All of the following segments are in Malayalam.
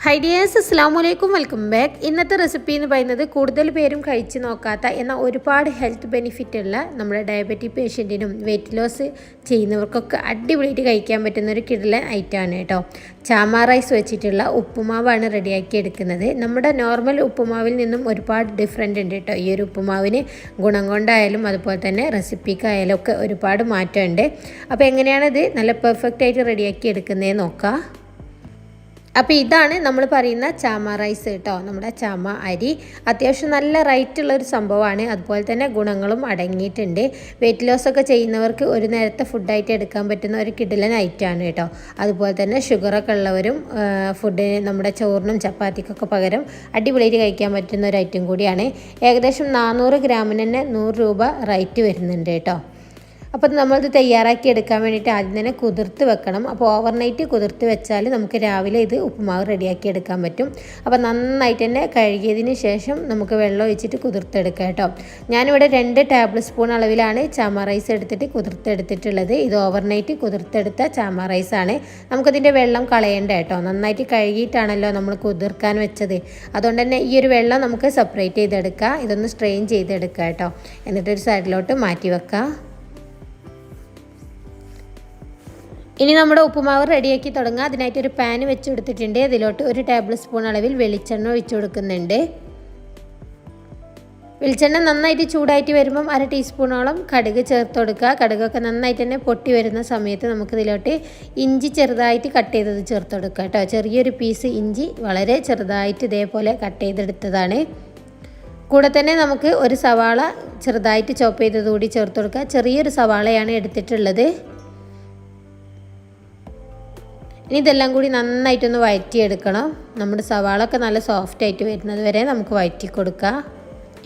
ഹൈ ഡിയേഴ്സ് അസ്സാം വലൈക്കും വെൽക്കം ബാക്ക് ഇന്നത്തെ റെസിപ്പി എന്ന് പറയുന്നത് കൂടുതൽ പേരും കഴിച്ച് നോക്കാത്ത എന്നാൽ ഒരുപാട് ഹെൽത്ത് ബെനിഫിറ്റ് ഉള്ള നമ്മുടെ ഡയബറ്റിക് പേഷ്യന്റിനും വെയിറ്റ് ലോസ് ചെയ്യുന്നവർക്കൊക്കെ അടിപൊളിയായിട്ട് കഴിക്കാൻ പറ്റുന്ന ഒരു കിടലൻ ഐറ്റമാണ് കേട്ടോ. ചാമ റൈസ് വെച്ചിട്ടുള്ള ഉപ്പുമാവാണ് റെഡിയാക്കി എടുക്കുന്നത്. നമ്മുടെ നോർമൽ ഉപ്പുമാവിൽ നിന്നും ഒരുപാട് ഡിഫറെന്റ് ഉണ്ട് കേട്ടോ. ഈ ഒരു ഉപ്പുമാവിന് ഗുണം കൊണ്ടായാലും അതുപോലെ തന്നെ റെസിപ്പിക്കായാലും ഒക്കെ ഒരുപാട് മാറ്റമുണ്ട്. അപ്പോൾ എങ്ങനെയാണിത്? നല്ല പെർഫെക്റ്റ് ആയിട്ട് റെഡിയാക്കി എടുക്കുന്നതെന്ന് നോക്കാം. അപ്പോൾ ഇതാണ് നമ്മൾ പറയുന്ന ചാമ റൈസ് കേട്ടോ നമ്മുടെ ചാമ അരി. അത്യാവശ്യം നല്ല റൈറ്റ് ഉള്ള ഒരു സംഭവമാണ്. അതുപോലെ തന്നെ ഗുണങ്ങളും അടങ്ങിയിട്ടുണ്ട്. വെയിറ്റ് ലോസ് ഒക്കെ ചെയ്യുന്നവർക്ക് ഒരു നേരത്തെ ഫുഡായിട്ട് എടുക്കാൻ പറ്റുന്ന ഒരു കിടിലൻ ഐറ്റമാണ് കേട്ടോ. അതുപോലെ തന്നെ ഷുഗറൊക്കെ ഉള്ളവരും ഫുഡ് നമ്മുടെ ചോറിനും ചപ്പാത്തിക്കൊക്കെ പകരം അടിപൊളിയായിട്ട് കഴിക്കാൻ പറ്റുന്ന ഒരു ഐറ്റം കൂടിയാണ്. ഏകദേശം നാനൂറ് ഗ്രാമിന് തന്നെ നൂറ് രൂപ റൈറ്റ് വരുന്നുണ്ട് കേട്ടോ. അപ്പോൾ നമ്മളിത് തയ്യാറാക്കി എടുക്കാൻ വേണ്ടിയിട്ട് ആദ്യം തന്നെ കുതിർത്ത് വെക്കണം. അപ്പോൾ ഓവർനൈറ്റ് കുതിർത്ത് വെച്ചാൽ നമുക്ക് രാവിലെ ഇത് ഉപ്പുമാവ് റെഡിയാക്കി എടുക്കാൻ പറ്റും. അപ്പോൾ നന്നായിട്ട് തന്നെ കഴുകിയതിന് ശേഷം നമുക്ക് വെള്ളം ഒഴിച്ചിട്ട് കുതിർത്തെടുക്കാം കേട്ടോ. ഞാനിവിടെ രണ്ട് ടേബിൾ സ്പൂൺ അളവിലാണ് ചാമ റൈസ് എടുത്തിട്ട് കുതിർത്തെടുത്തിട്ടുള്ളത്. ഇത് ഓവർനൈറ്റ് കുതിർത്തെടുത്ത ചാമ റൈസാണ് നമുക്കതിന്റെ വെള്ളം കളയേണ്ട കേട്ടോ. നന്നായിട്ട് കഴുകിയിട്ടാണല്ലോ നമ്മൾ കുതിർക്കാൻ വെച്ചത്. അതുകൊണ്ട് തന്നെ ഈ ഒരു വെള്ളം നമുക്ക് സെപ്പറേറ്റ് ചെയ്തെടുക്കുക ഇതൊന്ന് സ്ട്രെയിൻ ചെയ്തെടുക്കുക കേട്ടോ. എന്നിട്ടൊരു സൈഡിലോട്ട് മാറ്റി വെക്കാം ഇനി നമ്മുടെ ഉപ്പുമാവ് റെഡിയാക്കി തുടങ്ങുക അതിനായിട്ട് ഒരു പാൻ വെച്ച് കൊടുത്തിട്ടുണ്ട് അതിലോട്ട് ഒരു ടേബിൾ സ്പൂൺ അളവിൽ വെളിച്ചെണ്ണ ഒഴിച്ചു കൊടുക്കുന്നുണ്ട്. വെളിച്ചെണ്ണ നന്നായിട്ട് ചൂടായിട്ട് വരുമ്പം അര ടീസ്പൂണോളം കടുക് ചേർത്ത് കൊടുക്കുക. കടുകൊക്കെ നന്നായിട്ട് തന്നെ പൊട്ടി വരുന്ന സമയത്ത് നമുക്ക് ഇതിലോട്ട് ഇഞ്ചി ചെറുതായിട്ട് കട്ട് ചെയ്തത് ചേർത്ത് കൊടുക്കുക കേട്ടോ. ചെറിയൊരു പീസ് ഇഞ്ചി വളരെ ചെറുതായിട്ട് ഇതേപോലെ കട്ട് ചെയ്തെടുത്തതാണ്. കൂടെ തന്നെ നമുക്ക് ഒരു സവാള ചെറുതായിട്ട് ചോപ്പ് ചെയ്തത് കൂടി ചേർത്ത് കൊടുക്കുക. ചെറിയൊരു സവാളയാണ് എടുത്തിട്ടുള്ളത്. ഇനി ഇതെല്ലാം കൂടി നന്നായിട്ടൊന്ന് വഴറ്റിയെടുക്കണം. നമ്മുടെ സവാള ഒക്കെ നല്ല സോഫ്റ്റ് ആയിട്ട് വരുന്നത് വരെ നമുക്ക് വഴറ്റി കൊടുക്കുക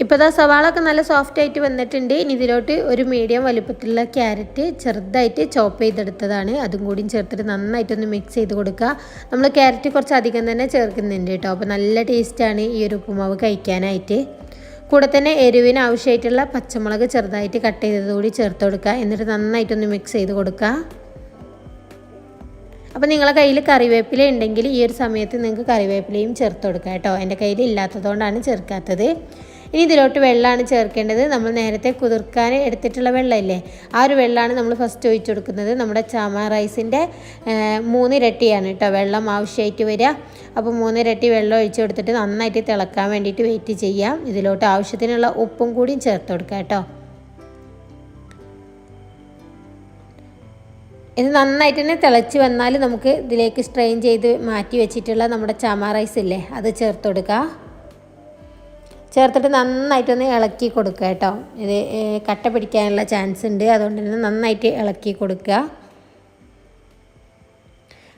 ഇപ്പോൾ ഇതാ സവാളൊക്കെ നല്ല സോഫ്റ്റ് ആയിട്ട് വന്നിട്ടുണ്ട്. ഇനി ഇതിലോട്ട് ഒരു മീഡിയം വലുപ്പത്തിലുള്ള ക്യാരറ്റ് ചെറുതായിട്ട് ചോപ്പ് ചെയ്തെടുത്തതാണ്. അതും കൂടിയും ചേർത്തിട്ട് നന്നായിട്ടൊന്ന് മിക്സ് ചെയ്ത് കൊടുക്കുക. നമ്മൾ ക്യാരറ്റ് കുറച്ച് അധികം തന്നെ ചേർക്കുന്നുണ്ട് കേട്ടോ. അപ്പോൾ നല്ല ടേസ്റ്റാണ് ഈ ഒരു ഉപ്പുമാവ് കഴിക്കാനായിട്ട്. കൂടെ തന്നെ എരിവിന് ആവശ്യമായിട്ടുള്ള പച്ചമുളക് ചെറുതായിട്ട് കട്ട് ചെയ്തത് കൂടി ചേർത്ത് കൊടുക്കുക. എന്നിട്ട് നന്നായിട്ടൊന്ന് മിക്സ് ചെയ്ത് കൊടുക്കുക. അപ്പോൾ നിങ്ങളെ കയ്യിൽ കറിവേപ്പില ഉണ്ടെങ്കിൽ ഈ ഒരു സമയത്ത് നിങ്ങൾക്ക് കറിവേപ്പിലയും ചേർത്ത് കൊടുക്കാം കേട്ടോ. എന്റെ കയ്യിൽ ഇല്ലാത്തതുകൊണ്ടാണ് ചേർക്കാത്തത്. ഇനി ഇതിലോട്ട് വെള്ളമാണ് ചേർക്കേണ്ടത്. നമ്മൾ നേരത്തെ കുതിർക്കാൻ എടുത്തിട്ടുള്ള വെള്ളമില്ലേ? ആ ഒരു വെള്ളമാണ് നമ്മൾ ഫസ്റ്റ് ഒഴിച്ചു കൊടുക്കുന്നത്. നമ്മുടെ ചാമ റൈസിന്റെ മൂന്നിരട്ടിയാണ് കേട്ടോ വെള്ളം ആവശ്യമായിട്ട് വരിക. അപ്പോൾ മൂന്നിരട്ടി വെള്ളം ഒഴിച്ചു കൊടുത്തിട്ട് നന്നായിട്ട് തിളക്കാൻ വേണ്ടിയിട്ട് വെയിറ്റ് ചെയ്യാം ഇതിലോട്ട് ആവശ്യത്തിനുള്ള ഉപ്പും കൂടിയും ചേർത്ത് കൊടുക്കാം കേട്ടോ. ഇത് നന്നായിട്ട് തന്നെ തിളച്ച് വന്നാൽ നമുക്ക് ഇതിലേക്ക് സ്ട്രെയിൻ ചെയ്ത് മാറ്റി വെച്ചിട്ടുള്ള നമ്മുടെ ചാമ റൈസ് ഇല്ലേ അത് ചേർത്ത് കൊടുക്കുക ചേർത്തിട്ട് നന്നായിട്ടൊന്ന് ഇളക്കി കൊടുക്കുക കേട്ടോ. ഇത് കട്ട പിടിക്കാനുള്ള ചാൻസ് ഉണ്ട്. അതുകൊണ്ട് തന്നെ നന്നായിട്ട് ഇളക്കി കൊടുക്കുക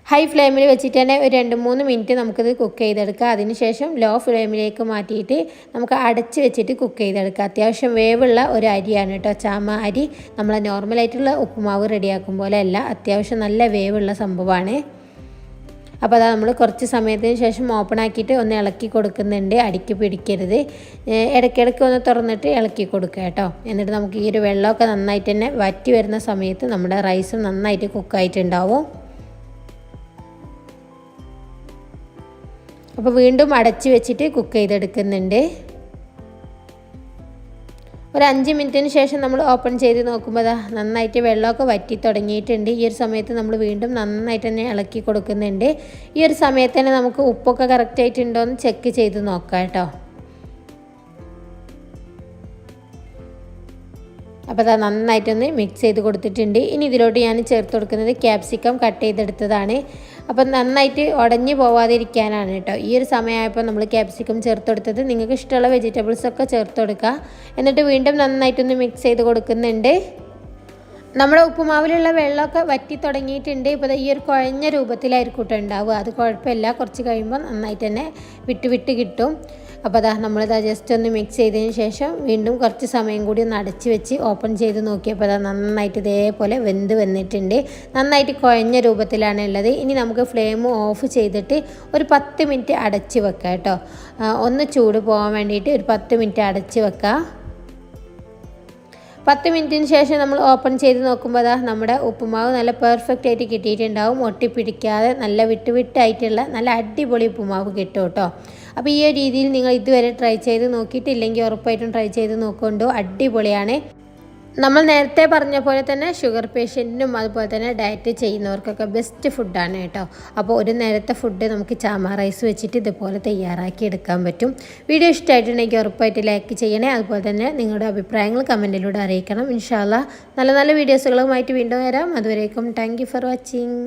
ഹൈ ഫ്ലെയിമിൽ വെച്ചിട്ട് തന്നെ ഒരു രണ്ട് മൂന്ന് മിനിറ്റ് നമുക്കിത് കുക്ക് ചെയ്തെടുക്കുക അതിനുശേഷം ലോ ഫ്ലെയിമിലേക്ക് മാറ്റിയിട്ട് നമുക്ക് അടച്ച് വെച്ചിട്ട് കുക്ക് ചെയ്തെടുക്കുക അത്യാവശ്യം വേവുള്ള ഒരു അരിയാണ് കേട്ടോ. ചാമ അരി. നമ്മൾ നോർമലായിട്ടുള്ള ഉപ്പുമാവ് റെഡിയാക്കും പോലെ അല്ല അത്യാവശ്യം നല്ല വേവുള്ള സംഭവമാണ്. അപ്പോൾ അതാ നമ്മൾ കുറച്ച് സമയത്തിന് ശേഷം ഓപ്പൺ ആക്കിയിട്ട് ഒന്ന് ഇളക്കി കൊടുക്കുന്നുണ്ട്. അടിക്ക് പിടിക്കരുത്. ഇടയ്ക്കിടയ്ക്ക് ഒന്ന് തുറന്നിട്ട് ഇളക്കി കൊടുക്കുക കേട്ടോ. എന്നിട്ട് നമുക്ക് ഈ ഒരു വെള്ളമൊക്കെ നന്നായിട്ട് തന്നെ വറ്റി വരുന്ന സമയത്ത് നമ്മുടെ റൈസും നന്നായിട്ട് കുക്കായിട്ടുണ്ടാവും അപ്പോൾ വീണ്ടും അടച്ച് വെച്ചിട്ട് കുക്ക് ചെയ്തെടുക്കുന്നുണ്ട്. ഒരു അഞ്ച് മിനിറ്റിന് ശേഷം നമ്മൾ ഓപ്പൺ ചെയ്ത് നോക്കുമ്പോൾ നന്നായിട്ട് വെള്ളമൊക്കെ വറ്റി തുടങ്ങിയിട്ടുണ്ട്. ഈ ഒരു സമയത്ത് നമ്മൾ വീണ്ടും നന്നായിട്ട് തന്നെ ഇളക്കി കൊടുക്കുന്നുണ്ട്. ഈ ഒരു സമയത്ത് തന്നെ നമുക്ക് ഉപ്പൊക്കെ കറക്റ്റായിട്ടുണ്ടോ എന്ന് ചെക്ക് ചെയ്ത് നോക്കാം കേട്ടോ. അപ്പോൾ അത് നന്നായിട്ടൊന്ന് മിക്സ് ചെയ്ത് കൊടുത്തിട്ടുണ്ട്. ഇനി ഇതിലോട്ട് ഞാൻ ചേർത്ത് കൊടുക്കുന്നത് ക്യാപ്സിക്കം കട്ട് ചെയ്തെടുത്തതാണ്. അപ്പം നന്നായിട്ട് ഉടഞ്ഞു പോവാതിരിക്കാനാണ് കേട്ടോ. ഈ ഒരു സമയമായപ്പോൾ നമ്മൾ ക്യാപ്സിക്കം ചേർത്ത് കൊടുത്തത്. നിങ്ങൾക്ക് ഇഷ്ടമുള്ള വെജിറ്റബിൾസ് ഒക്കെ ചേർത്ത് കൊടുക്കുക. എന്നിട്ട് വീണ്ടും നന്നായിട്ടൊന്ന് മിക്സ് ചെയ്ത് കൊടുക്കുന്നുണ്ട്. നമ്മുടെ ഉപ്പുമാവിലുള്ള വെള്ളമൊക്കെ വറ്റി തുടങ്ങിയിട്ടുണ്ട്. ഇപ്പോൾ ഈ ഒരു കുഴഞ്ഞ രൂപത്തിലായിരിക്കും ഉണ്ടാവുക. അത് കുഴപ്പമില്ല. കുറച്ച് കഴിയുമ്പോൾ നന്നായിട്ട് തന്നെ വിട്ട് വിട്ട് കിട്ടും. അപ്പോൾ അതാ നമ്മളിതാ ജസ്റ്റ് ഒന്ന് മിക്സ് ചെയ്തതിന് ശേഷം വീണ്ടും കുറച്ച് സമയം കൂടി ഒന്ന് അടച്ച് വെച്ച് ഓപ്പൺ ചെയ്ത് നോക്കിയപ്പോൾ അതാ നന്നായിട്ട് ഇതേപോലെ വെന്ത് വന്നിട്ടുണ്ട്. നന്നായിട്ട് കുഴഞ്ഞ രൂപത്തിലാണ് ഉള്ളത്. ഇനി നമുക്ക് ഫ്ലെയിം ഓഫ് ചെയ്തിട്ട് ഒരു പത്ത് മിനിറ്റ് അടച്ച് വെക്കാം കേട്ടോ. ഒന്ന് ചൂട് പോകാൻ വേണ്ടിയിട്ട് ഒരു പത്ത് മിനിറ്റ് അടച്ച് വെക്കുക പത്ത് മിനിറ്റിന് ശേഷം നമ്മൾ ഓപ്പൺ ചെയ്ത് നോക്കുമ്പോൾ അതാ നമ്മുടെ ഉപ്പുമാവ് നല്ല പെർഫെക്റ്റ് ആയിട്ട് കിട്ടിയിട്ടുണ്ടാവും. ഒട്ടിപ്പിടിക്കാതെ നല്ല വിട്ട് വിട്ടായിട്ടുള്ള നല്ല അടിപൊളി ഉപ്പുമാവ് കിട്ടും കേട്ടോ. അപ്പോൾ ഈ ഒരു രീതിയിൽ നിങ്ങൾ ഇതുവരെ ട്രൈ ചെയ്ത് നോക്കിയിട്ടില്ലെങ്കിൽ ഉറപ്പായിട്ടും ട്രൈ ചെയ്ത് നോക്കുകൊണ്ടു അടിപൊളിയാണ്. നമ്മൾ നേരത്തെ പറഞ്ഞ പോലെ തന്നെ ഷുഗർ പേഷ്യന്റിനും അതുപോലെ തന്നെ ഡയറ്റ് ചെയ്യുന്നവർക്കൊക്കെ ബെസ്റ്റ് ഫുഡാണ് കേട്ടോ. അപ്പോൾ ഒരു നേരത്തെ ഫുഡ് നമുക്ക് ചാമ റൈസ് വെച്ചിട്ട് ഇതുപോലെ തയ്യാറാക്കി എടുക്കാൻ പറ്റും. വീഡിയോ ഇഷ്ടമായിട്ടുണ്ടെങ്കിൽ ഉറപ്പായിട്ട് ലൈക്ക് ചെയ്യണേ. അതുപോലെ തന്നെ നിങ്ങളുടെ അഭിപ്രായങ്ങൾ കമന്റിലൂടെ അറിയിക്കണം. ഇൻഷാല്ല നല്ല നല്ല വീഡിയോസുകളുമായിട്ട് വീണ്ടും വരാം. അതുവരേക്കും താങ്ക് ഫോർ വാച്ചിങ്